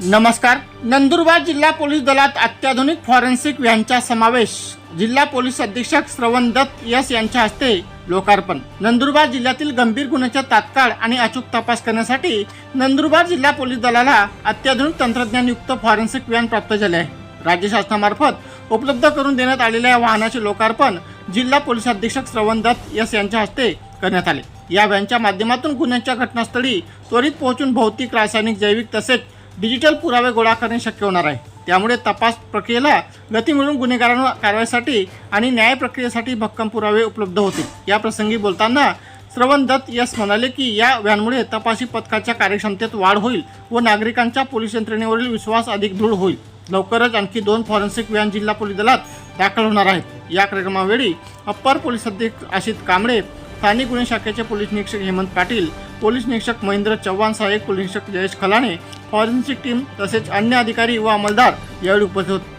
नमस्कार. नंदुरबार जिल्हा पोलीस दलात अत्याधुनिक फॉरेन्सिक व्हॅनचा समावेश जिल्हा पोलीस अधीक्षक श्रवण दत्त यस यांच्या हस्ते लोकार्पण. नंदुरबार जिल्ह्यातील गंभीर गुन्ह्याचा तात्काळ आणि अचूक तपास करण्यासाठी नंदुरबार जिल्हा पोलीस दलाला अत्याधुनिक तंत्रज्ञानयुक्त फॉरेन्सिक व्हॅन प्राप्त झाले आहे. राज्य शासनामार्फत उपलब्ध करून देण्यात आलेल्या या वाहनाचे लोकार्पण जिल्हा पोलीस अधीक्षक श्रवण दत्त यस यांच्या हस्ते करण्यात आले. या व्हॅनच्या माध्यमातून गुन्ह्यांच्या घटनास्थळी त्वरित पोहोचून भौतिक रासायनिक जैविक तसेच डिजिटल पुरावे गोळा करणे शक्य होणार आहे. त्यामुळे तपास प्रक्रियेला गती मिळून गुन्हेगारांवर कारवाईसाठी आणि न्याय प्रक्रियेसाठी भक्कम पुरावे उपलब्ध होतील. या प्रसंगी बोलताना श्रवण दत्त यस म्हणाले की या व्हॅनमुळे तपासी पथकाच्या कार्यक्षमतेत वाढ होईल व नागरिकांच्या पोलीस यंत्रणेवरील विश्वास अधिक दृढ होईल. लवकरच आणखी दोन फॉरेन्सिक व्हॅन जिल्हा पोलीस दलात दाखल होणार आहेत. या कार्यक्रमावेळी अप्पर पोलीस अधीक्षक आशित कांबळे स्थानिक गुन्हे शाखेचे पोलीस निरीक्षक हेमंत पाटील पोलीस निरीक्षक महेंद्र चव्हाण सहाय्यक पोलीस निरीक्षक जयेश खलाणे फॉरेन्सिक टीम तसेच अन्य अधिकारी व अंमलदार यावेळी उपस्थित होते.